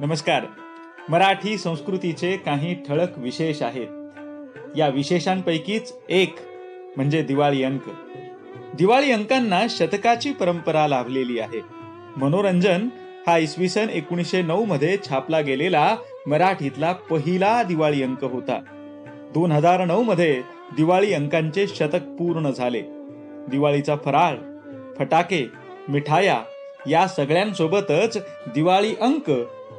नमस्कार. मराठी संस्कृतीचे काही ठळक विशेष आहेत. या विशेषांपैकीच एक म्हणजे दिवाळी अंक. दिवाळी अंकांना शतकाची परंपरा लाभलेली आहे. मनोरंजन हा इसवी सन एकोणीसशे नऊ मध्ये छापला गेलेला मराठीतला पहिला दिवाळी अंक होता. दोन हजार नऊ मध्ये दिवाळी अंकांचे शतक पूर्ण झाले. दिवाळीचा फराळ फटाके मिठाया या सगळ्यांसोबतच दिवाळी अंक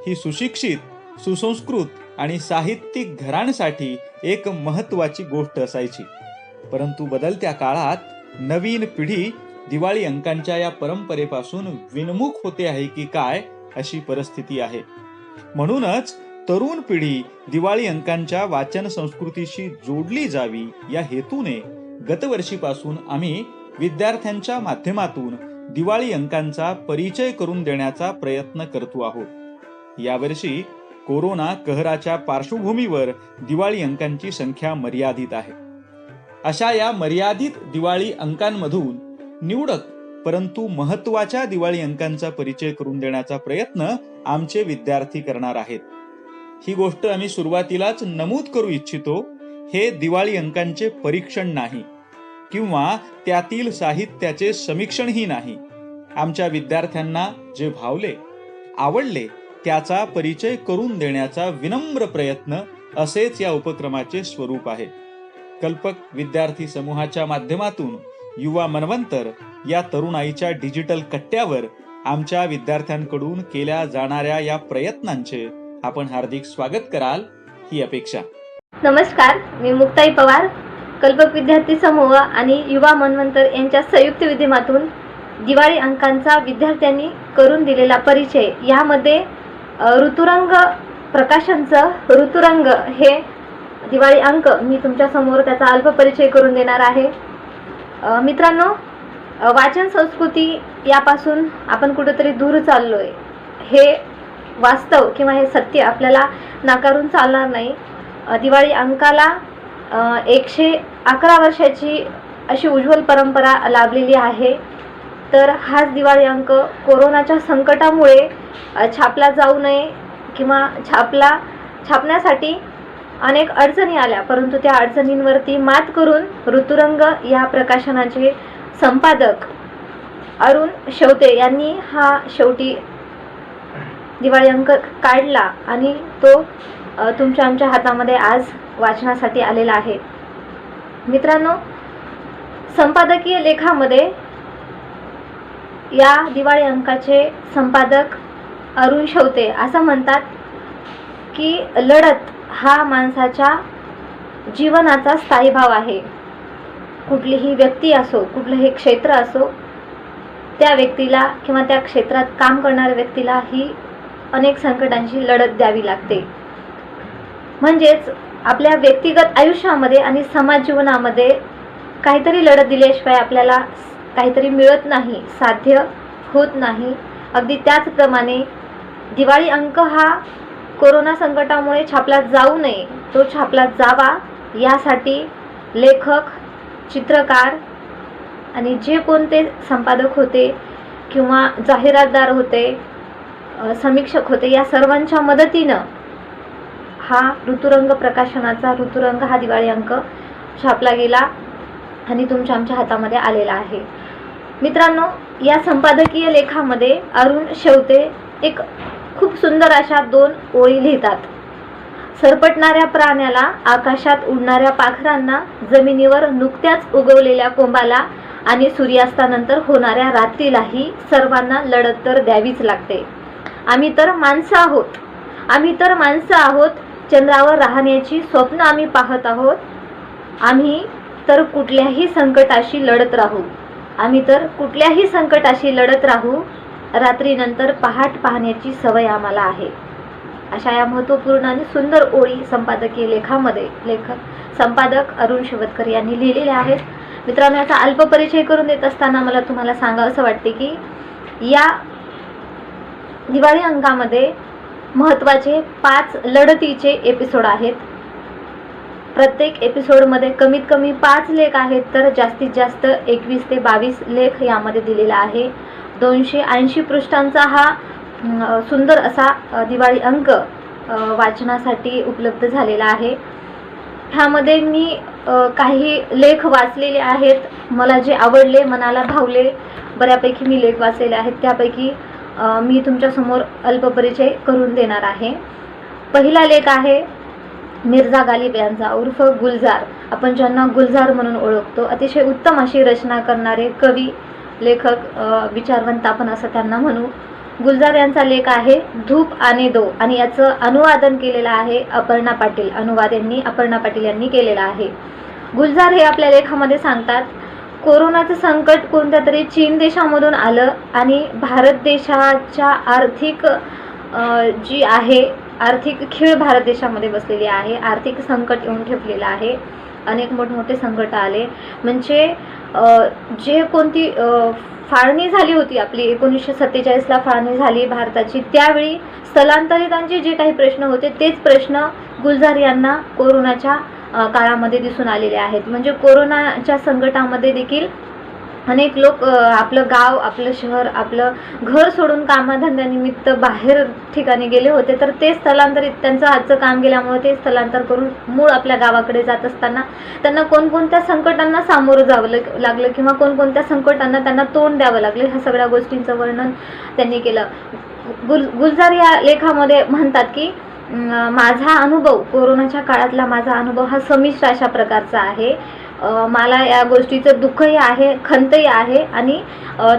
ही सुशिक्षित सुसंस्कृत आणि साहित्यिक घरांसाठी एक महत्वाची गोष्ट असायची. परंतु बदलत्या काळात नवीन पिढी दिवाळी अंकांच्या या परंपरेपासून विनमुख होते आहे की काय अशी परिस्थिती आहे. म्हणूनच तरुण पिढी दिवाळी अंकांच्या वाचन संस्कृतीशी जोडली जावी या हेतूने गतवर्षीपासून आम्ही विद्यार्थ्यांच्या माध्यमातून दिवाळी अंकांचा परिचय करून देण्याचा प्रयत्न करतो आहोत. यावर्षी कोरोना कहराच्या पार्श्वभूमीवर दिवाळी अंकांची संख्या मर्यादित आहे. अशा या मर्यादित दिवाळी अंकांमधून निवडक परंतु महत्त्वाच्या दिवाळी अंकांचा परिचय करून देण्याचा प्रयत्न आमचे विद्यार्थी करणार आहेत. ही गोष्ट आम्ही सुरुवातीलाच नमूद करू इच्छितो हे दिवाळी अंकांचे परीक्षण नाही किंवा त्यातील साहित्याचे समीक्षणही नाही. आमच्या विद्यार्थ्यांना जे भावले आवडले त्याचा परिचय करून देण्याचा विनम्र प्रयत्न असेच या उपक्रमाचे स्वरूप आहे. कल्पक विद्यार्थी समूहाच्या माध्यमातून युवा मनवंतर या तरुणाईच्या डिजिटल कट्ट्यावर आमच्या विद्यार्थ्यांकडून केल्या जाणाऱ्या या प्रयत्नांचे आपण हार्दिक स्वागत कराल ही अपेक्षा. नमस्कार मी मुक्ताई पवार कल्पक विद्यार्थी समूह आणि युवा मनवंतर यांच्या संयुक्त विद्यमातून दिवाळी अंकांचा विद्यार्थ्यांनी करून दिलेला परिचय यामध्ये ऋतुरंग प्रकाशनचं ऋतुरंग हे दिवाळी अंक मी तुमच्यासमोर त्याचा अल्प परिचय करून देणार आहे. मित्रांनो वाचन संस्कृती यापासून आपण कुठेतरी दूर चाललोय. हे वास्तव किंवा हे सत्य आपल्याला नाकारून चालणार नाही. दिवाळी अंकाला एकशे अकरा वर्षाची अशी उज्ज्वल परंपरा लाभलेली आहे. तर हाच दिवाळी अंक. कोरोनाच्या संकटामुळे छापला जाऊ नये किंवा छापला छापण्यासाठी अनेक अडचणी आल्या. परंतु त्या अडचणींवरती मात करून ऋतुरंग या प्रकाशनाचे संपादक अरुण शेवते यांनी हा शेवटी दिवाळी अंक काढला आणि तो तुमच्या आमच्या हातामध्ये आज वाचनासाठी आलेला आहे. मित्रांनो संपादकीय लेखामध्ये या दिवाळी अंकाचे संपादक अरुण शेवते असं म्हणतात की लढत हा माणसाच्या जीवनाचा स्थायी भाव आहे. कुठलीही व्यक्ती असो कुठलंही क्षेत्र असो त्या व्यक्तीला किंवा त्या क्षेत्रात काम करणाऱ्या व्यक्तीला ही अनेक संकटांची लढत द्यावी लागते. म्हणजेच आपल्या व्यक्तिगत आयुष्यामध्ये आणि समाज जीवनामध्ये काहीतरी लढत दिल्याशिवाय आपल्याला काहीतरी मिळत नाही साध्य होत नाही. अगदी त्याचप्रमाणे दिवाळी अंक हा कोरोना संकटामुळे छापला जाऊ नये तो छापला जावा यासाठी लेखक चित्रकार आणि जे कोणते संपादक होते किंवा जाहिरातदार होते समीक्षक होते या सर्वांच्या मदतीनं हा ऋतुरंग प्रकाशनाचा ऋतुरंग हा दिवाळी अंक छापला गेला आणि तुमच्या आमच्या हातामध्ये आलेला आहे. मित्रांनो या संपादकीय लेखामध्ये अरुण शेवते एक खूप सुंदर अशा दोन ओळी लिहितात. सरपटणाऱ्या प्राण्याला आकाशात उडणाऱ्या पाखरांना जमिनीवर नुकत्याच उगवलेल्या कोंबाला आणि सूर्यास्तानंतर होणाऱ्या रात्रीलाही सर्वांना लढत तर द्यावीच लागते. आम्ही तर माणसं आहोत. आम्ही तर माणसं आहोत. चंद्रावर राहण्याची स्वप्न आम्ही पाहत आहोत. आम्ही तर कुठल्याही संकटाशी लढत राहू. आम्ही तर कुठल्याही संकटाशी लढत राहू रात्रीनंतर पहाट पाहण्याची सवय आम्हाला आहे. अशा या महत्त्वपूर्ण आणि सुंदर ओळी संपादकीय लेखामध्ये लेखक संपादक अरुण शेवतकर यांनी लिहिलेल्या आहेत. मित्रांनो याचा अल्प परिचय करून देत असताना मला तुम्हाला सांगावं असं वाटते की या दिवाळी अंकामध्ये महत्त्वाचे पाच लढतीचे एपिसोड आहेत. प्रत्येक एपिसोडमध्ये कमीत कमी पाच लेख आहेत तर जास्तीत जास्त एकवीस ते बावीस लेख यामध्ये दिलेला आहे. दोनशे ऐंशी पृष्ठांचा हा सुंदर असा दिवाळी अंक वाचनासाठी उपलब्ध झालेला आहे. ह्यामध्ये मी काही लेख वाचलेले आहेत. मला जे आवडले मनाला भावले बऱ्यापैकी मी लेख वाचलेले आहेत. त्यापैकी मी तुमच्यासमोर अल्पपरिचय करून देणार आहे. पहिला लेख आहे मिर्झा गालिब यांचा उर्फ गुलजार. आपण ज्यांना गुलजार म्हणून ओळखतो अतिशय उत्तम अशी रचना करणारे कवी लेखक विचारवंत आपण असं त्यांना म्हणू. गुलजार यांचा लेख आहे धूप आणि दो. आणि याचं अनुवादन केलेलं आहे अपर्णा पाटील. अनुवाद यांनी अपर्णा पाटील यांनी केलेला आहे. गुलजार हे आपल्या लेखामध्ये सांगतात कोरोनाचं संकट कोणत्या तरी चीन देशामधून आलं आणि भारत देशाच्या आर्थिक जी आहे आर्थिक खीळ भारत देशामध्ये बसलेली आहे. आर्थिक संकट येऊन ठेपलेलं आहे. अनेक मोठमोठे संकट आले. म्हणजे जे कोणती फाळणी झाली होती आपली एकोणीसशे सत्तेचाळीसला फाळणी झाली भारताची त्यावेळी स्थलांतरितांचे जे काही प्रश्न होते तेच प्रश्न गुलजार यांना कोरोनाच्या काळामध्ये दिसून आलेले आहेत. म्हणजे कोरोनाच्या संकटामध्ये देखील अनेक लोक आपलं गाव आपलं शहर आपलं घर सोडून कामाधंद्यानिमित्त बाहेर ठिकाणी गेले होते. तर ते स्थलांतरित त्यांचं आजचं काम गेल्यामुळे ते स्थलांतर करून मूळ आपल्या गावाकडे जात असताना त्यांना कोणकोणत्या संकटांना सामोरं जावं लागलं किंवा कोणकोणत्या संकटांना त्यांना तोंड द्यावं लागलं ह्या सगळ्या गोष्टींचं वर्णन त्यांनी केलं. गुल गुलजार या लेखामध्ये म्हणतात की माझा अनुभव कोरोनाच्या काळातला माझा अनुभव हा संमिश्र अशा प्रकारचा आहे. मला या गोष्टीचं दुःखही आहे खंतही आहे आणि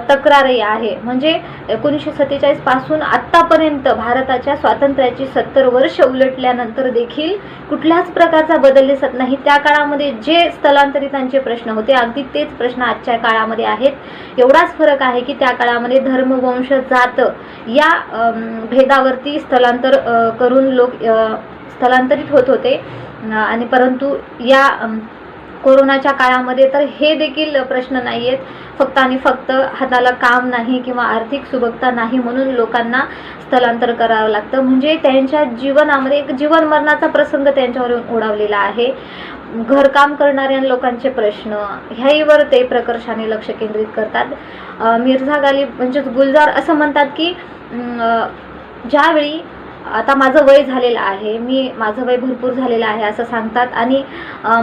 तक्रारही आहे. म्हणजे एकोणीसशे सत्तेचाळीसपासून आत्तापर्यंत भारताच्या स्वातंत्र्याची सत्तर वर्ष उलटल्यानंतर देखील कुठल्याच प्रकारचा बदल दिसत नाही. त्या काळामध्ये जे स्थलांतरितांचे प्रश्न होते अगदी तेच प्रश्न आजच्या काळामध्ये आहेत. एवढाच फरक आहे की त्या काळामध्ये धर्म वंश जात या भेदावरती स्थलांतर करून लोक स्थलांतरित होत होते. आणि परंतु या कोरोनाच्या काळामध्ये तर हे देखील प्रश्न नाही आहेत फक्त आणि फक्त हाताला काम नाही किंवा आर्थिक सुबकता नाही म्हणून लोकांना स्थलांतर करावं लागतं. म्हणजे त्यांच्या जीवनामध्ये एक जीवन मरणाचा प्रसंग त्यांच्यावर ओढावलेला आहे. घरकाम करणाऱ्या लोकांचे प्रश्न ह्याहीवर ते प्रकर्षाने लक्ष केंद्रित करतात. मिर्झा गालिब म्हणजेच गुलजार असं म्हणतात की ज्यावेळी आता माझं वय झालेलं आहे मी माझं वय भरपूर झालेलं आहे असं सांगतात. आणि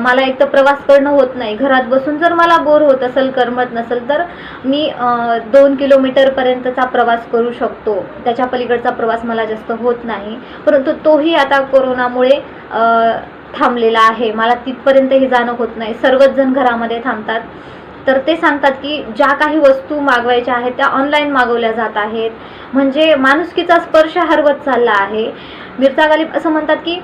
मला एक तर प्रवास करणं होत नाही. घरात बसून जर मला बोर होत असेल करमत नसेल तर मी दोन किलोमीटरपर्यंतचा प्रवास करू शकतो. त्याच्या पलीकडचा प्रवास मला जास्त होत नाही. परंतु तोही आता कोरोनामुळे थांबलेला आहे. मला तिथपर्यंतही जाणं होत नाही. सर्वच जण घरामध्ये थांबतात. तर ते सांगतात की ज्या काही वस्तू मागवायच्या आहेत त्या ऑनलाईन मागवल्या जात आहेत. म्हणजे माणुसकीचा स्पर्श हरवत चालला आहे. मिर्झा गालिब असं म्हणतात की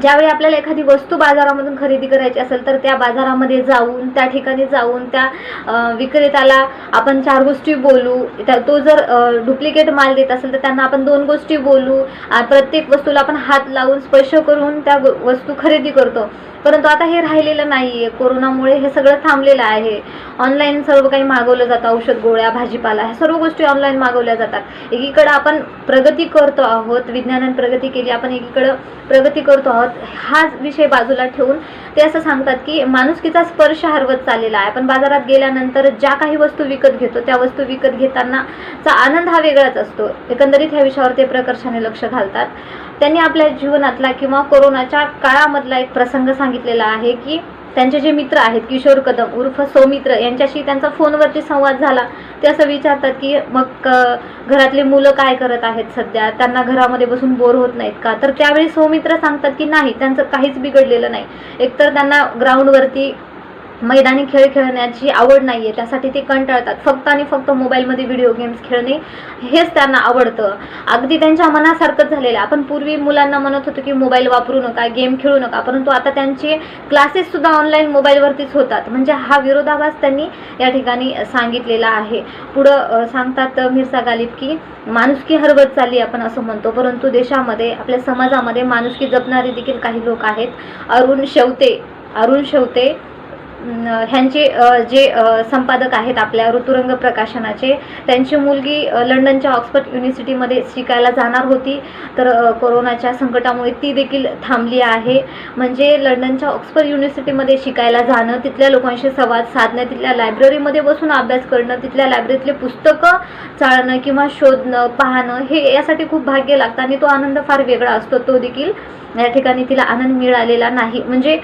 ज्यावेळी आपल्याला एखादी वस्तू बाजारामधून खरेदी करायची असेल तर त्या बाजारामध्ये जाऊन त्या ठिकाणी जाऊन त्या विक्रेत्याला आपण चार गोष्टी बोलू. त्या तो जर डुप्लिकेट माल देत असेल तर त्यांना आपण दोन गोष्टी बोलू. प्रत्येक वस्तूला आपण हात लावून स्पर्श करून त्या वस्तू खरेदी करतो. परंतु आता हे राहिलेलं नाही आहे कोरोनामुळे हे सगळं थांबलेलं आहे. ऑनलाईन सर्व काही मागवलं जातं. औषध गोळ्या भाजीपाला ह्या सर्व गोष्टी ऑनलाईन मागवल्या जातात. एकीकडं आपण प्रगती करतो आहोत. विज्ञानाने प्रगती केली. आपण एकीकडं प्रगती करतो आहोत. हाच विषय बाजूला ठेवून ते असं सांगतात की माणुसकीचा स्पर्श हरवत चाललेला आहे. आपण बाजारात गेल्यानंतर ज्या काही वस्तू विकत घेतो त्या वस्तू विकत घेतानाचा आनंद हा वेगळाच असतो. एकंदरीत ह्या विषयावर ते प्रकर्षाने लक्ष घालतात. त्यांनी आपल्या जीवनातला किंवा कोरोनाच्या काळामधला एक प्रसंग सांगितलेला आहे की त्यांचे जे मित्र आहेत किशोर कदम उर्फ सौमित्र यांच्याशी त्यांचा फोनवरती संवाद झाला. ते असं विचारतात की मग घरातले मुलं काय करत आहेत सध्या? त्यांना घरामध्ये बसून बोर होत नाहीत का? तर त्यावेळी सौमित्र सांगतात की नाही त्यांचं काहीच बिघडलेलं नाही. एकतर त्यांना ग्राउंडवरती मैदानी खेळ खेळण्याची आवड नाही आहे त्यासाठी ते कंटाळतात. फक्त आणि फक्त मोबाईलमध्ये व्हिडिओ गेम्स खेळणे हेच त्यांना आवडतं. अगदी त्यांच्या मनासारखंच झालेलं आहे. आपण पूर्वी मुलांना म्हणत होतो की मोबाईल वापरू नका गेम खेळू नका परंतु आता त्यांचे क्लासेससुद्धा ऑनलाईन मोबाईलवरतीच होतात. म्हणजे हा विरोधाभास त्यांनी या ठिकाणी सांगितलेला आहे. पुढं सांगतात मिर्सा गालिब की माणुसकी हरवत चालली आपण असं म्हणतो. परंतु देशामध्ये आपल्या समाजामध्ये माणुसकी जपणारे देखील काही लोक आहेत. अरुण शेवते अरुण शेवते ह्यांचे जे संपादक आहेत आपल्या ऋतुरंग प्रकाशनाचे त्यांची मुलगी लंडनच्या ऑक्सफर्ड युनिव्हर्सिटीमध्ये शिकायला जाणार होती. तर कोरोनाच्या संकटामुळे ती देखील थांबली आहे. म्हणजे लंडनच्या ऑक्सफर्ड युनिव्हर्सिटीमध्ये शिकायला जाणं तिथल्या लोकांशी संवाद साधणं तिथल्या लायब्ररीमध्ये बसून अभ्यास करणं तिथल्या लायब्ररीतले पुस्तकं चाळणं किंवा शोधणं पाहणं हे यासाठी खूप भाग्य लागतं आणि तो आनंद फार वेगळा असतो. तो देखील या ठिकाणी तिला आनंद मिळालेला नाही. म्हणजे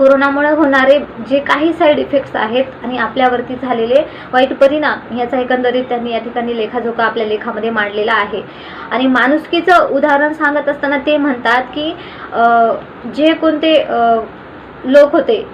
कोरोनामुळे होणारे जे काही साईड इफेक्ट्स आहेत आणि आपल्यावरती झालेले वाईट परिणाम याचा एकंदरीत त्यांनी या ठिकाणी लेखाजोखा आपल्या लेखामध्ये मांडलेला आहे. आणि माणुसकीचं उदाहरण सांगत असताना ते म्हणतात की जे कोणते लोक होते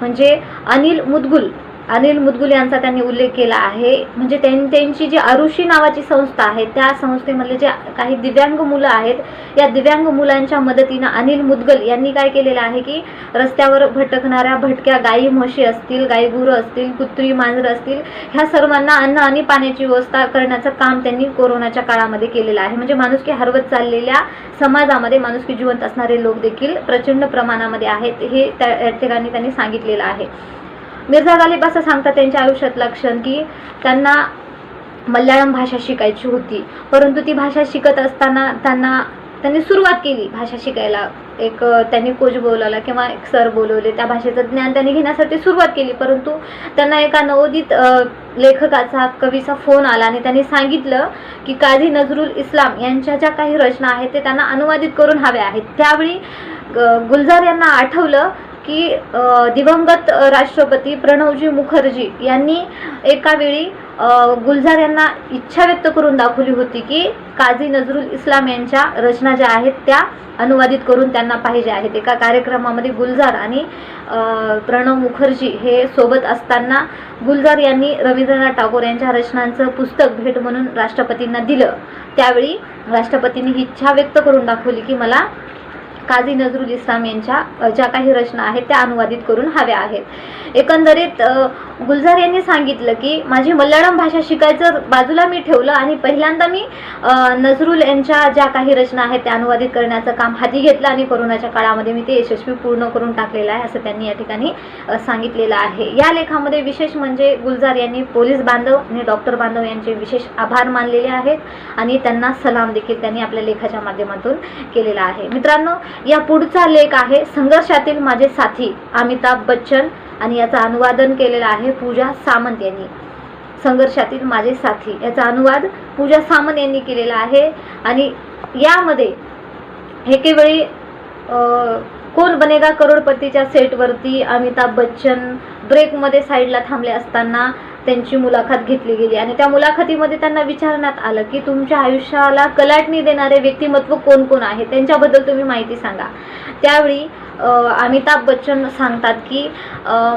म्हणजे अनिल मुदगुल अनिल मुदगुल यांचा त्यांनी उल्लेख केला आहे. म्हणजे त्यां त्यांची जी आरुषी नावाची संस्था आहे त्या संस्थेमधले जे काही दिव्यांग मुलं आहेत या दिव्यांग मुलांच्या मदतीनं अनिल मुदगल यांनी काय केलेलं आहे की रस्त्यावर भटकणाऱ्या भटक्या गायी म्हशी असतील गाई गुरं असतील कुत्री मांजरं असतील ह्या सर्वांना अन्न आणि पाण्याची व्यवस्था करण्याचं काम त्यांनी कोरोनाच्या काळामध्ये केलेलं आहे. म्हणजे माणुसकी हरवत चाललेल्या समाजामध्ये माणुसकी जिवंत असणारे लोक देखील प्रचंड प्रमाणामध्ये आहेत हे त्या या ठिकाणी त्यांनी सांगितलेलं आहे. मिर्झा गालिब असं सांगतात त्यांच्या आयुष्यात क्षण की त्यांना मल्याळम भाषा शिकायची होती. परंतु ती भाषा शिकत असताना त्यांना त्यांनी सुरुवात केली भाषा शिकायला. एक त्यांनी कोच बोलवला किंवा एक सर बोलवले. त्या भाषेचं ज्ञान त्यांनी घेण्यासाठी सुरुवात केली. परंतु त्यांना एका नवोदित लेखकाचा कवीचा फोन आला आणि त्यांनी सांगितलं की काझी नजरुल इस्लाम यांच्या ज्या काही रचना आहेत ते त्यांना अनुवादित करून हव्या आहेत. त्यावेळी गुलजार यांना आठवलं की दिवंगत राष्ट्रपती प्रणवजी मुखर्जी यांनी एकावेळी गुलजार यांना इच्छा व्यक्त करून दाखवली होती की काझी नजरुल इस्लाम यांच्या रचना ज्या आहेत त्या अनुवादित करून त्यांना पाहिजे आहेत. एका कार्यक्रमामध्ये गुलजार आणि प्रणव मुखर्जी हे सोबत असताना गुलजार यांनी रवींद्रनाथ टागोर यांच्या रचनांचं पुस्तक भेट म्हणून राष्ट्रपतींना दिलं. त्यावेळी राष्ट्रपतींनी ही इच्छा व्यक्त करून दाखवली की मला काझी नजरुल इस्लाम यांच्या ज्या काही रचना आहेत त्या अनुवादित करून हव्या आहेत. एकंदरीत गुलजार यांनी सांगितलं की माझी मल्याळम भाषा शिकायचं बाजूला मी ठेवलं आणि पहिल्यांदा मी नजरुल यांच्या ज्या काही रचना आहेत त्या अनुवादित करण्याचं काम हाती घेतलं आणि कोरोनाच्या काळामध्ये मी ते यशस्वी पूर्ण करून टाकलेलं आहे असं त्यांनी या ठिकाणी सांगितलेलं आहे. या लेखामध्ये विशेष म्हणजे गुलजार यांनी पोलीस बांधव आणि डॉक्टर बांधव यांचे विशेष आभार मानलेले आहेत आणि त्यांना सलाम देखील त्यांनी आपल्या लेखाच्या माध्यमातून केलेला आहे. मित्रांनो या पुढचा लेख आहे संघर्षातील माझे साथी अमिताभ बच्चन आणि याचा अनुवादन केलेलं आहे पूजा सामंत यांनी. संघर्षातील माझे साथी याचा अनुवाद पूजा सामंत यांनी केलेला आहे आणि यामध्ये एकेवेळी कोण बनेगा करोडपतीच्या सेटवरती अमिताभ बच्चन ब्रेकमध्ये साईडला थांबले असताना त्यांची मुलाखत घेतली गेली. आणि त्या मुलाखतीमध्ये त्यांना विचारण्यात आलं की तुमच्या आयुष्याला कलाटणी देणारे व्यक्तिमत्व कोण कोण आहे? त्यांच्याबद्दल तुम्ही माहिती सांगा. त्यावेळी अमिताभ बच्चन सांगतात की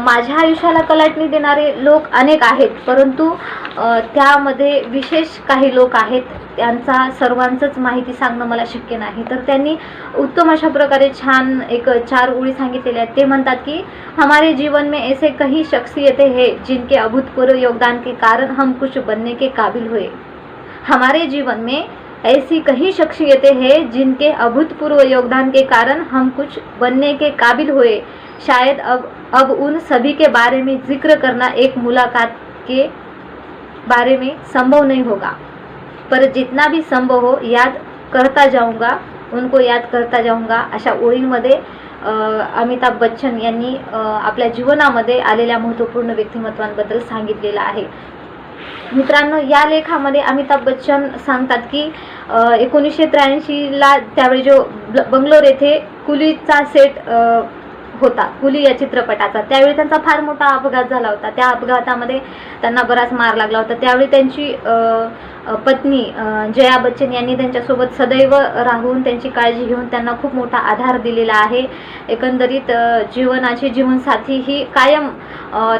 माझ्या आयुष्याला कलाटणी देणारे लोक अनेक आहेत परंतु त्यामध्ये विशेष काही लोक आहेत त्यांचा सर्वांचंच माहिती सांगणं मला शक्य नाही. तर त्यांनी उत्तम अशा प्रकारे छान एक चार ओळी सांगितलेल्या आहेत. ते म्हणतात की हमारे जीवन में ऐसे कई शख्सियतें हैं जिनके अभूतपूर्व योगदान के कारण हम कुछ बनने के काबिल हुए। हमारे जीवन में ऐसी कई शख्सियतें हैं जिनके अभूतपूर्व योगदान के कारण हम कुछ बनने के काबिल हुए। शायद अब अब उन सभी के बारे में जिक्र करना एक मुलाकात के बारे में संभव नहीं होगा। पर जितना भी संभव हो याद करता जाऊंगा उनको याद करता जाऊंगा। अशा ओळींमध्ये अमिताभ बच्चन यांनी आपल्या जीवनामध्ये आलेल्या महत्त्वपूर्ण व्यक्तिमत्वांबद्दल सांगितलेलं आहे. मित्रांनो या लेखामध्ये अमिताभ बच्चन सांगतात की एकोणीसशे त्र्याऐंशीला त्यावेळी जो बंगलोर येथे कुलीचा सेट होता. कुली या चित्रपटाचा. त्यावेळी त्यांचा फार मोठा अपघात झाला होता. त्या अपघातामध्ये त्यांना बराच मार लागला होता. त्यावेळी त्यांची पत्नी जया बच्चन यांनी त्यांच्यासोबत सदैव राहून त्यांची काळजी घेऊन त्यांना खूप मोठा आधार दिलेला आहे. एकंदरीत जीवनाची जीवनसाथी ही कायम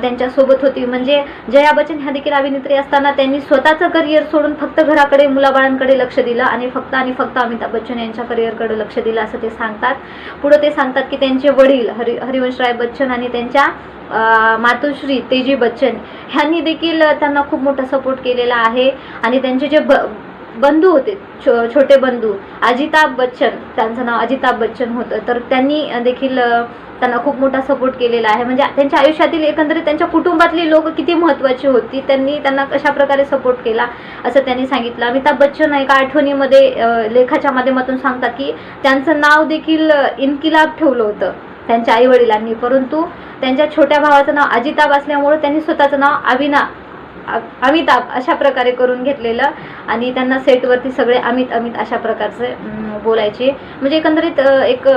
त्यांच्यासोबत होती. म्हणजे जया बच्चन ह्या देखील अभिनेत्री असताना त्यांनी स्वतःचं करिअर सोडून फक्त घराकडे मुलाबाळांकडे लक्ष दिलं आणि फक्त आणि फक्त अमिताभ बच्चन यांच्या करिअरकडे लक्ष दिलं असं ते सांगतात. पुढे ते सांगतात की त्यांचे वडील हरि हरिवंशराय बच्चन आणि त्यांच्या मातोश्री तेजी बच्चन ह्यांनी देखील त्यांना खूप मोठा सपोर्ट केलेला आहे. आणि त्यांचे जे ब बंधू होते छो छोटे बंधू अजिताभ बच्चन त्यांचं नाव अजिताभ बच्चन होतं. तर त्यांनी देखील त्यांना खूप मोठा सपोर्ट केलेला आहे. म्हणजे त्यांच्या आयुष्यातील एकंदरीत त्यांच्या कुटुंबातली लोक किती महत्त्वाची होती त्यांनी त्यांना कशा प्रकारे सपोर्ट केला असं त्यांनी सांगितलं. अमिताभ बच्चन एका आठवणीमध्ये लेखाच्या माध्यमातून सांगतात की त्यांचं नाव देखील इन्किलाब ठेवलं होतं. त्यांच्या आई वडिलांनी परंतु त्यांच्या छोट्या भावाचं नाव अजिताभ असल्यामुळे त्यांनी स्वतःचं नाव अविना अमिताभ अशा प्रकारे करून घेतलेलं आणि त्यांना सेटवरती सगळे अमित अमित अशा प्रकारचे बोलायचे. म्हणजे एकंदरीत एक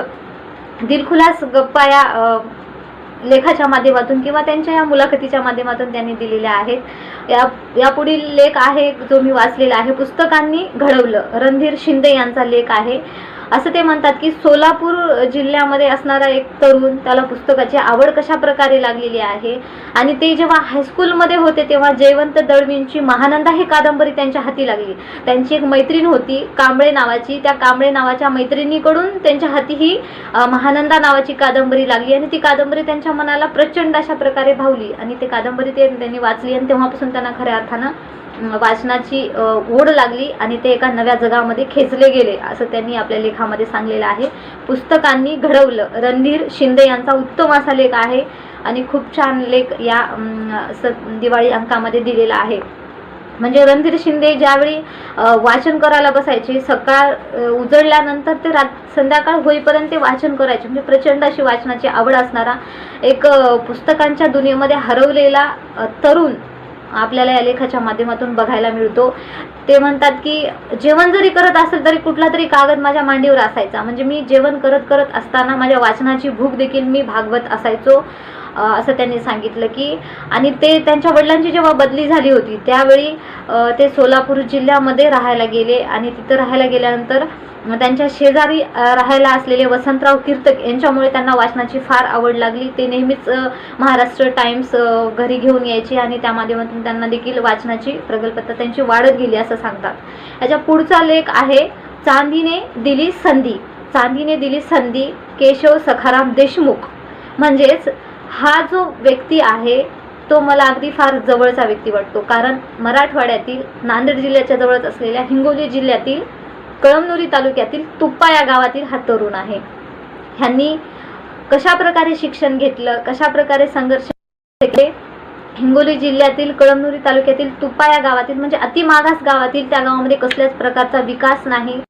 दिलखुलास गप्पा या लेखाच्या माध्यमातून किंवा त्यांच्या या मुलाखतीच्या माध्यमातून त्यांनी दिलेल्या आहेत. या यापुढील लेख आहे जो मी वाचलेला आहे. पुस्तकांनी घडवलं. रणधीर शिंदे यांचा लेख आहे. असं ते म्हणतात की सोलापूर जिल्ह्यामध्ये असणारा एक तरुण त्याला पुस्तकाची आवड कशा प्रकारे लागलेली आहे? आणि ते जेव्हा हायस्कूलमध्ये होते तेव्हा जयवंत दळवींची महानंदा ही कादंबरी त्यांच्या हाती लागली. त्यांची एक मैत्रीण होती कांबळे नावाची. त्या कांबळे नावाच्या मैत्रिणीकडून त्यांच्या हाती ही महानंदा नावाची कादंबरी लागली. आणि ती कादंबरी त्यांच्या मनाला प्रचंड अशा प्रकारे भावली. आणि ती कादंबरी ते त्यांनी वाचली आणि तेव्हापासून त्यांना खऱ्या अर्थानं वाचनाची ओढ लागली आणि ते एका नव्या जगामध्ये खेचले गेले असं त्यांनी आपल्या लेखामध्ये सांगलेलं आहे. पुस्तकांनी घडवलं. रणधीर शिंदे यांचा उत्तम असा लेख आहे आणि खूप छान लेख या स दिवाळी अंकामध्ये दिलेला आहे. म्हणजे रणधीर शिंदे ज्यावेळी वाचन करायला बसायचे सकाळ उजळल्यानंतर ते रात संध्याकाळ होईपर्यंत ते वाचन करायचे. म्हणजे प्रचंड अशी वाचनाची आवड असणारा एक पुस्तकांच्या दुनियेमध्ये हरवलेला तरुण आपल्याला या लेखाच्या माध्यमातून बघायला मिळतो. ते म्हणतात की जेवण जरी करत असेल तरी कुठला तरी कागद माझ्या मांडीवर असायचा. म्हणजे मी जेवण करत करत असताना माझ्या वाचनाची भूक देखील मी भागवत असायचो. असं त्यांनी सांगितलं की आणि ते त्यांच्या वडिलांची जेव्हा बदली झाली होती त्यावेळी ते सोलापूर जिल्ह्यामध्ये राहायला गेले आणि तिथं राहायला गेल्यानंतर त्यांच्या शेजारी राहायला असलेले वसंतराव कीर्तक यांच्यामुळे त्यांना वाचनाची फार आवड लागली. ते नेहमीच महाराष्ट्र टाइम्स घरी घेऊन यायचे आणि त्या माध्यमातून त्यांना देखील वाचनाची प्रगल्भता त्यांची वाढत गेली असं सांगतात. याच्या पुढचा लेख आहे चांदीने दिली संधी. चांदीने दिली संधी केशव सखाराम देशमुख. म्हणजेच हा जो व्यक्ती आहे तो मला अगदी फार जवळचा व्यक्ती वाटतो. कारण मराठवाड्यातील नांदेड जिल्ह्याच्या जवळच असलेल्या हिंगोली जिल्ह्यातील कळमनुरी तालुक्यातील तुप्पा या गावातील हा तरुण आहे. ह्यांनी कशा प्रकारे शिक्षण घेतलं कशा प्रकारे संघर्ष केले? हिंगोली जिल्ह्यातील कळमनुरी तालुक्यातील तुप्पा या गावातील म्हणजे अति मागास गावातील त्या गावामध्ये कसल्याच प्रकारचा विकास नाही.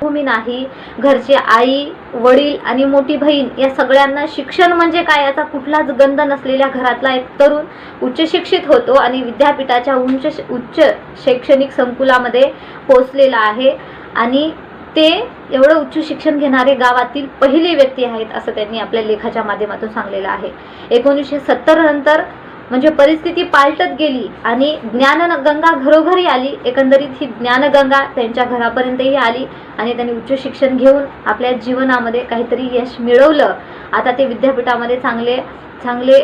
भूमी नाही घरचे आई वडील आणि मोठी बहीण या सगळ्यांना शिक्षण म्हणजे काय? याचा कुठलाच गंध नसलेल्या घरातला एक तरुण उच्च शिक्षित होतो आणि विद्यापीठाच्या उंच उच्च शैक्षणिक संकुलामध्ये पोचलेला आहे आणि ते एवढं उच्च शिक्षण घेणारे गावातील पहिली व्यक्ती आहेत असं त्यांनी आपल्या लेखाच्या माध्यमातून सांगलेलं आहे. एकोणीसशे सत्तर नंतर म्हणजे परिस्थिती पालटत गेली आणि ज्ञानगंगा घरोघरी आली. एकंदरीत ही ज्ञानगंगा त्यांच्या घरापर्यंतही आली आणि त्यांनी उच्च शिक्षण घेऊन आपल्या जीवनामध्ये काहीतरी यश मिळवलं. आता ते विद्यापीठामध्ये चांगले चांगले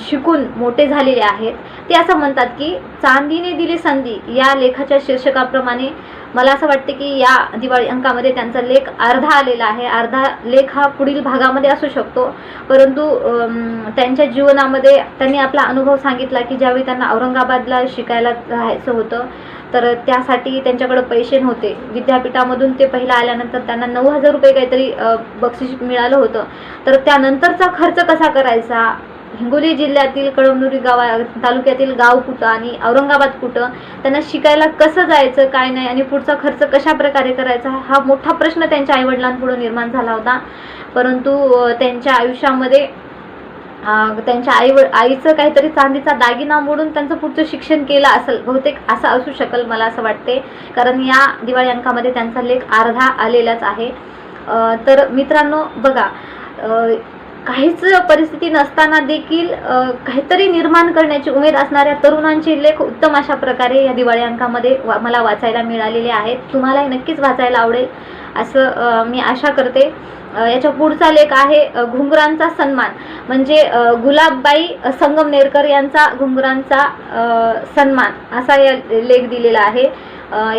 शिकून मोठे झालेले आहेत. ते असं म्हणतात की चांदीने दिली संधी या लेखाच्या शीर्षकाप्रमाणे मला असं वाटते की या दिवाळी अंकामध्ये त्यांचा लेख अर्धा आलेला आहे. अर्धा लेख हा पुढील भागामध्ये असू शकतो. परंतु त्यांच्या जीवनामध्ये त्यांनी आपला अनुभव सांगितला की ज्यावेळी त्यांना औरंगाबादला शिकायला राहायचं होतं तर त्यासाठी त्यांच्याकडे पैसे नव्हते. विद्यापीठामधून ते पहिला आल्यानंतर त्यांना नऊ हजार रुपये काहीतरी बक्षीस मिळालं होतं. तर त्यानंतरचा खर्च कसा करायचा? हिंगोली जिल्ह्यातील कळमनुरी गावा तालुक्यातील गाव कुठं आणि औरंगाबाद कुठं? त्यांना शिकायला कसं जायचं काय नाही आणि पुढचा खर्च कशा प्रकारे करायचा? हा मोठा प्रश्न त्यांच्या आईवडिलांपुढे निर्माण झाला होता. परंतु त्यांच्या आयुष्यामध्ये त्यांच्या आई आईचं काहीतरी चांदीचा दागिना मोडून त्यांचं पुढचं शिक्षण केलं असेल बहुतेक असं असू शकेल मला असं वाटते. कारण या दिवाळी अंकामध्ये त्यांचा लेख अर्धा आलेलाच आहे. तर मित्रांनो बघा काहीच परिस्थिती नसताना देखील काहीतरी निर्माण करण्याची उमेद असणाऱ्या तरुणांचे लेख उत्तम अशा प्रकारे या दिवाळी अंकामध्ये वा मला वाचायला मिळालेले आहेत. तुम्हालाही नक्कीच वाचायला आवडेल. असं मी आशा करते. याच्या पुढचा लेख आहे घुंगरांचा सन्मान. म्हणजे गुलाबबाई संगमनेरकर यांचा घुंगरांचा सन्मान. असा या लेख दिलेला आहे.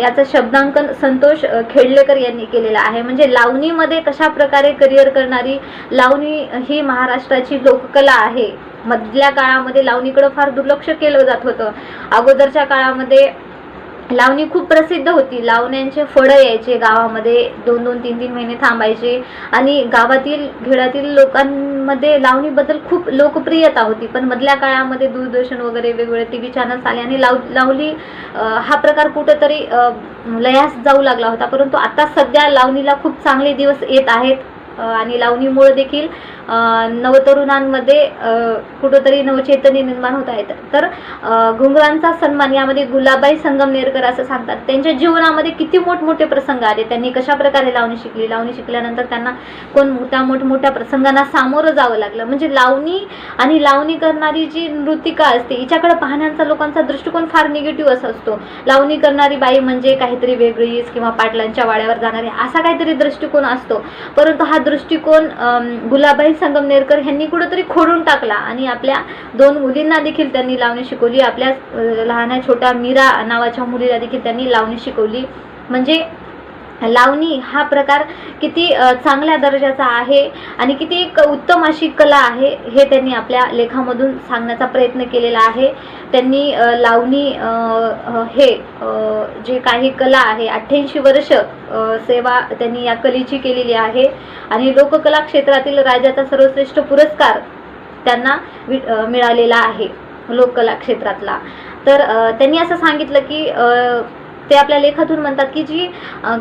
याचं शब्दांकन संतोष खेडलेकर यांनी केलेलं आहे. म्हणजे लावणीमध्ये कशा प्रकारे करिअर करणारी लावणी ही महाराष्ट्राची लोककला आहे. मधल्या काळामध्ये लावणीकडं फार दुर्लक्ष केलं जात होतं. अगोदरच्या काळामध्ये लावणी खूप प्रसिद्ध होती. लावण्यांचे फळं यायचे गावामध्ये. दोन दोन तीन तीन महिने थांबायचे. आणि गावातील खेड्यातील लोकांमध्ये लावणीबद्दल खूप लोकप्रियता होती. पण मधल्या काळामध्ये दूरदर्शन वगैरे वेगवेगळे टी व्ही चॅनल्स आले आणि लाव लावली हा प्रकार कुठंतरी लयास जाऊ लागला होता. परंतु आता सध्या लावणीला खूप चांगले दिवस येत आहेत. आणि लावणीमुळे देखील नवतरुणांमध्ये कुठंतरी नवचैतन्य निर्माण होत आहेत. तर घुंगरांचा सन्मान यामध्ये गुलाबाई संगमनेरकर असं सांगतात. त्यांच्या जीवनामध्ये किती मोठमोठे प्रसंग आले त्यांनी कशा प्रकारे लावणी शिकली? लावणी शिकल्यानंतर त्यांना कोण त्या मोठमोठ्या प्रसंगांना सामोरं जावं लागलं. म्हणजे लावणी आणि लावणी करणारी जी नृतिका असते हिच्याकडे पाहण्याचा लोकांचा दृष्टिकोन फार निगेटिव्ह असा असतो. लावणी करणारी बाई म्हणजे काहीतरी वेगळीच किंवा पाटलांच्या वाड्यावर जाणारी असा काहीतरी दृष्टिकोन असतो. परंतु हा दृष्टिकोन गुलाबाई संगमनेरकर ह्यांनी कुठंतरी खोडून टाकला आणि आपल्या दोन मुलींना देखील त्यांनी लावणी शिकवली. आपल्या लहान छोट्या मीरा नावाच्या मुलीला देखील त्यांनी लावणी शिकवली. म्हणजे लावणी हा प्रकार किती चांगल्या दर्जाचा आहे आणि किती एक उत्तम अशी कला आहे हे त्यांनी आपल्या लेखामधून सांगण्याचा प्रयत्न केलेला आहे. त्यांनी लावणी हे जे काही कला आहे अठ्ठ्याऐंशी वर्ष सेवा त्यांनी या कलेची केलेली आहे आणि लोककला क्षेत्रातील राज्याचा सर्वश्रेष्ठ पुरस्कार त्यांना वि- मिळालेला आहे लोककला क्षेत्रातला. तर त्यांनी असं सांगितलं की ते आपल्या लेखातून म्हणतात की जी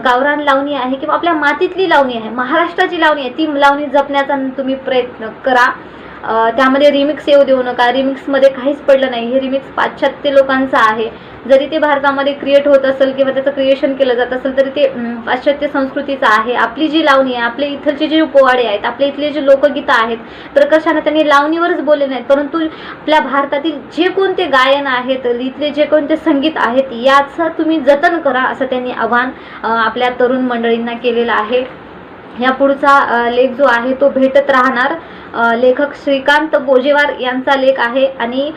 गावरान लावणी आहे किंवा आपल्या मातीतली लावणी आहे महाराष्ट्राची लावणी आहे ती लावणी जपण्याचा तुम्ही प्रयत्न करा. त्यामध्ये रिमिक्स येऊ देऊ नका. रिमिक्समध्ये काहीच पडलं नाही. हे रिमिक्स पाश्चात्य लोकांचं आहे. जरी ते भारतामध्ये क्रिएट होत असेल किंवा त्याचं क्रिएशन केलं जात असेल तरी ते पाश्चात्य संस्कृतीचं आहे. आपली जी लावणी आहे आपले इथलचे जे पोवाडे आहेत आपले इथले जे लोकगीतं आहेत प्रकर्षानं त्यांनी लावणीवरच बोलले नाहीत. परंतु आपल्या भारतातील जे कोणते गायन आहेत इथले जे कोणते संगीत आहेत याचं तुम्ही जतन करा असं त्यांनी आव्हान आपल्या तरुण मंडळींना केलेलं आहे. या पुढचा लेख जो आहे तो भेटत राहणार. लेखक श्रीकांत बोजेवार यांचा लेख आहे आणि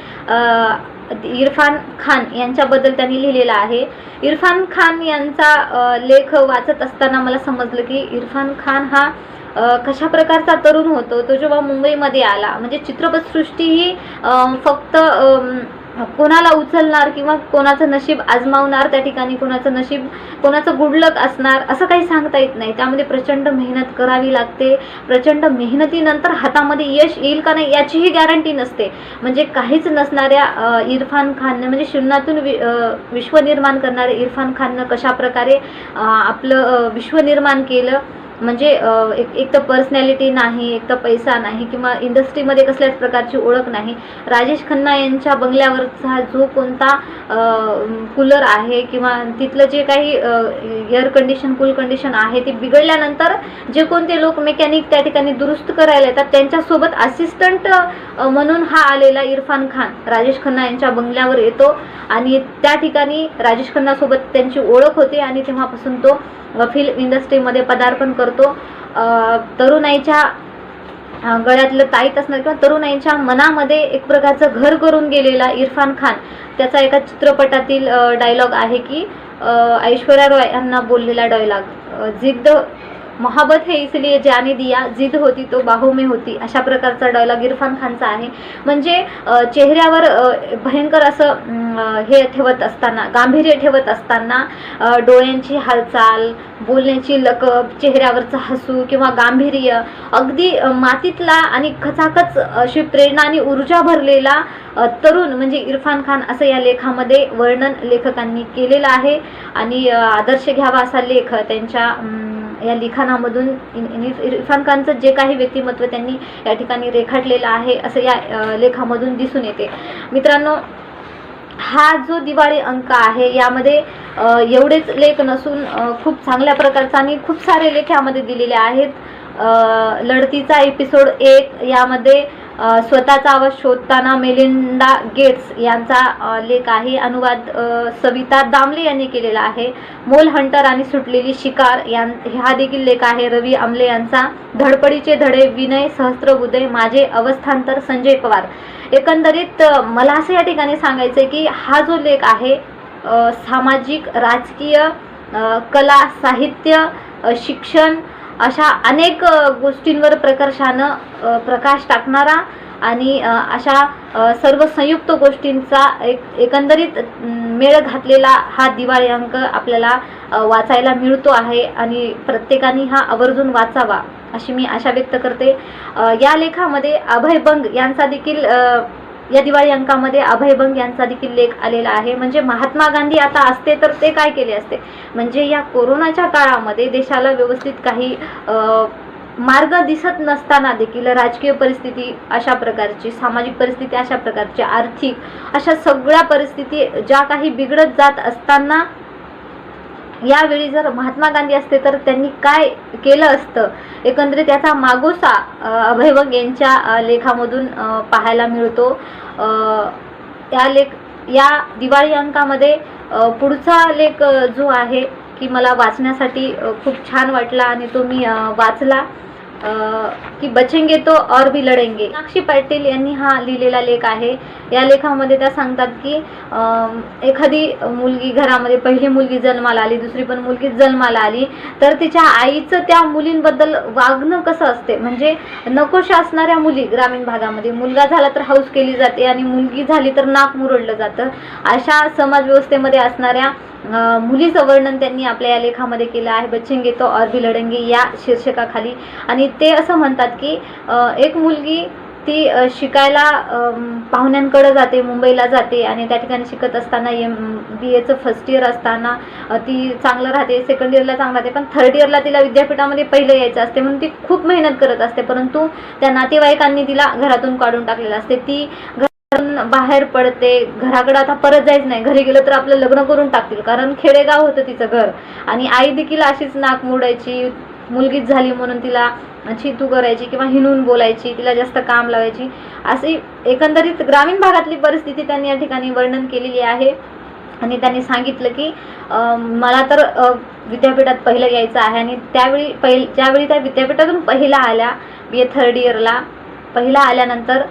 इरफान खान यांच्याबद्दल त्यांनी लिहिलेला आहे. इरफान खान यांचा लेख वाचत असताना मला समजलं की इरफान खान हा कशा प्रकारचा तरुण होतो? तो जेव्हा मुंबईमध्ये आला म्हणजे चित्रपटसृष्टी ही फक्त कोणाला उचलणार किंवा कोणाचं नशीब आजमावणार त्या ठिकाणी कोणाचं नशीब कोणाचं गुडलक असणार असं काही सांगता येत नाही. त्यामध्ये प्रचंड मेहनत करावी लागते. प्रचंड मेहनतीनंतर हातामध्ये यश येईल का नाही याचीही गॅरंटी नसते. म्हणजे काहीच नसणाऱ्या इरफान खानने म्हणजे शून्यातून वि विश्व निर्माण करणारे इरफान खाननं कशा प्रकारे आपलं विश्व निर्माण केलं म्हणजे एक एक तर पर्सनॅलिटी नाही एक तर पैसा नाही किंवा इंडस्ट्रीमध्ये कसल्याच प्रकारची ओळख नाही. राजेश खन्ना यांच्या बंगल्यावरचा जो कोणता कूलर आहे किंवा तिथलं जे काही एअर कंडिशन कूल कंडिशन आहे ती बिघडल्यानंतर जे कोणते लोक मेकॅनिक त्या ठिकाणी दुरुस्त करायला येतात त्यांच्यासोबत असिस्टंट म्हणून हा आलेला इरफान खान. राजेश खन्ना यांच्या बंगल्यावर येतो आणि त्या ठिकाणी राजेश खन्नासोबत त्यांची ओळख होते आणि तेव्हापासून तो फिल्म इंडस्ट्रीमध्ये पदार्पण करतो करतो. तरुणाईच्या गळ्यातलं ताईत असणार किंवा तरुणाईच्या मनामध्ये एक प्रकारचं घर करून गेलेला इरफान खान त्याचा एका चित्रपटातील डायलॉग आहे की ऐश्वर्या रॉय यांना बोललेला डायलॉग जिद्द मोहब्बत है इसलिए जाने दिया जिद होती तो बाहू में होती. अशा प्रकारचा डायलॉग इरफान खानचा आहे. म्हणजे चेहऱ्यावर भयंकर असं हे ठेवत असताना गांभीर्य ठेवत असताना डोळ्यांची हालचाल बोलण्याची लकब चेहऱ्यावरचं हसू किंवा गांभीर्य अगदी मातीतला आणि खचाखच अशी प्रेरणा आणि ऊर्जा भरलेला तरुण म्हणजे इरफान खान असं या लेखामध्ये वर्णन लेखकांनी केलेलं आहे. आणि आदर्श घ्यावा असा लेख त्यांच्या या लिखाणामधून इरफान खानचं जे काही व्यक्तिमत्व त्यांनी या ठिकाणी रेखाटलेलं आहे असं या लेखामधून दिसून येते. मित्रांनो हा जो दिवाळी अंक आहे यामध्ये एवढेच लेख नसून खूप चांगल्या प्रकारचा आणि खूप सारे लेख यामध्ये दिलेले आहेत. लढतीचा एपिसोड एक यामध्ये स्वतःचा आवाज शोधताना मेलिंडा गेट्स यांचा लेख आहे. अनुवाद सविता दामले यांनी केलेला आहे. मोल हंटर आणि सुटलेली शिकार यां हा देखील लेख आहे. रवी आमले यांचा धडपडीचे धडे विनय सहस्त्रबुदे माझे अवस्थांतर संजय पवार. एकंदरीत मला असं या ठिकाणी सांगायचं आहे की हा जो लेख आहे सामाजिक राजकीय कला साहित्य शिक्षण अशा अनेक गोष्टींवर प्रकर्षानं प्रकाश टाकणारा आणि अशा सर्व संयुक्त गोष्टींचा एक एकंदरीत मेळ घातलेला हा दिवाळी अंक आपल्याला वाचायला मिळतो आहे आणि प्रत्येकाने हा आवर्जून वाचावा अशी मी आशा व्यक्त करते. या लेखामध्ये अभय बंग यांचा देखील या दिवाळी अंकामध्ये अभय बंग यांचा देखील लेख आलेला आहे. म्हणजे महात्मा गांधी आता असते तर ते काय केले असते? म्हणजे या कोरोनाच्या काळामध्ये देशाला व्यवस्थित काही मार्ग दिसत नसताना देखील राजकीय परिस्थिती अशा प्रकारची सामाजिक परिस्थिती अशा प्रकारची आर्थिक अशा सगळ्या परिस्थिती ज्या काही बिघडत जात असताना यावेळी जर महात्मा गांधी असते तर त्यांनी काय केलं असतं? एकंदरीत याचा मागोसा अ, यांच्या लेखामधून पाहायला मिळतो. या लेख या दिवाळी अंकामध्ये पुढचा लेख जो आहे की मला वाचण्यासाठी खूप छान वाटला आणि तो मी वाचला. की बचेंगे तो और भी लढेंगे मीनाक्षी पाटील यांनी हा लिहिलेला लेख आहे. या लेखामध्ये त्या सांगतात की एखादी मुलगी घरामध्ये पहिली मुलगी जन्माला आली दुसरी पण मुलगी जन्माला आली तर तिच्या आईचं त्या मुलींबद्दल वागणं कसं असते? म्हणजे नकोशा असणाऱ्या मुली ग्रामीण भागामध्ये मुलगा झाला तर हाऊस केली जाते आणि मुलगी झाली तर नाक मुरडलं जातं. अशा समाज व्यवस्थेमध्ये असणाऱ्या मुलीचं वर्णन त्यांनी आपल्या या लेखामध्ये केलं आहे बच्चेंगे तो और भी लढंगे या शीर्षकाखाली. आणि ते असं म्हणतात की एक मुलगी ती शिकायला पाहुण्यांकडे जाते मुंबईला जाते आणि त्या ठिकाणी शिकत असताना एम बी एचं फर्स्ट इयर असताना ती चांगलं राहते सेकंड इयरला चांगलं राहते पण थर्ड इयरला तिला विद्यापीठामध्ये पहिलं यायचं असते म्हणून ती खूप मेहनत करत असते परंतु त्या नातेवाईकांनी तिला घरातून काढून टाकलेलं असते. ती घरातून बाहेर पडते घराकडे आता परत जायचं नाही. घरी गेलं तर आपलं लग्न करून टाकतील. कारण खेडेगाव होतं तिचं घर. आणि आई देखील अशीच नाक मोडायची मुलगीच झाली म्हणून तिला चितू करायची किंवा हिणून बोलायची तिला जास्त काम लावायची. अशी एकंदरीत ग्रामीण भागातली परिस्थिती त्यांनी या ठिकाणी वर्णन केलेली आहे. आणि त्यांनी सांगितलं की मला तर विद्यापीठात पहिलं यायचं आहे. आणि त्यावेळी पहिल ज्यावेळी त्या विद्यापीठातून पहिला आल्या बी ए थर्ड इयरला पहिला आल्यानंतर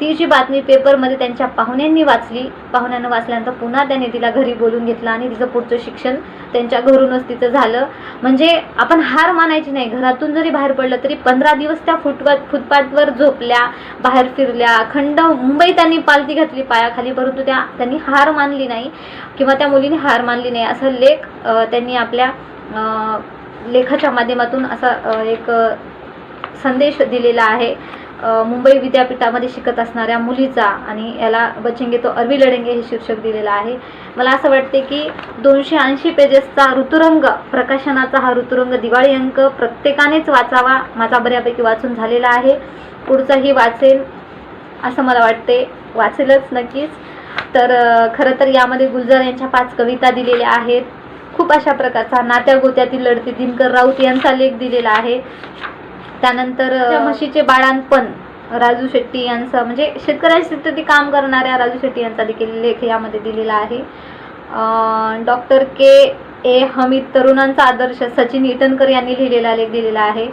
ती जी बातमी पेपरमध्ये त्यांच्या पाहुण्यांनी वाचली. पाहुण्यांनी वाचल्यानंतर पुन्हा त्याने तिला घरी बोलून घेतलं आणि तिचं पुढचं शिक्षण त्यांच्या घरूनच तिचं झालं. म्हणजे आपण हार मानायची नाही. घरातून जरी बाहेर पडलं तरी पंधरा दिवस त्या फुटपाथ फुटपाथवर झोपल्या बाहेर फिरल्या. अखंड मुंबई त्यांनी पालती घातली पायाखाली परंतु त्या त्यांनी हार मानली नाही किंवा त्या मुलीने हार मानली नाही. असा लेख त्यांनी आपल्या लेखाच्या माध्यमातून असा एक संदेश दिलेला आहे. मुंबई विद्यापीठामध्ये शिकत असणाऱ्या मुलीचा आणि याला बचेंगे तो अरबी लढेंगे हे शीर्षक दिलेलं आहे. मला असं वाटते की दोनशे ऐंशी पेजेसचा ऋतुरंग प्रकाशनाचा हा ऋतुरंग दिवाळी अंक प्रत्येकानेच वाचावा माझा बऱ्यापैकी वाचून झालेला आहे. पुढचाही वाचेल असं मला वाटते वाचेलच नक्कीच. तर खरं तर यामध्ये गुलजार यांच्या पाच कविता दिलेल्या आहेत. खूप अशा प्रकारचा नात्या गोत्यातील लढती दिनकर राऊत यांचा लेख दिलेला आहे. त्यानंतर म्हशीचे बाळांपण राजू शेट्टी यांचं म्हणजे शेतकऱ्यांसाठी काम करणाऱ्या राजू शेट्टी यांचा देखील लेख यामध्ये दिलेला आहे. डॉक्टर के ए हमीद तरुणांचा आदर्श सचिन इटनकर यांनी लिहिलेला लेख दिलेला आहे.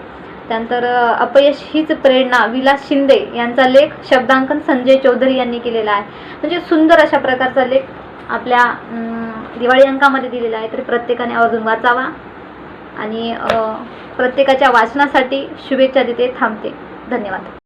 त्यानंतर अपयश हीच प्रेरणा विलास शिंदे यांचा लेख शब्दांकन संजय चौधरी यांनी केलेला आहे. म्हणजे सुंदर अशा प्रकारचा लेख आपल्या दिवाळी अंकामध्ये दिलेला आहे. तरी प्रत्येकाने आवर्जून वाचावा. आणि प्रत्येकाच्या वाचनासाठी शुभेच्छा देते थांबते. धन्यवाद.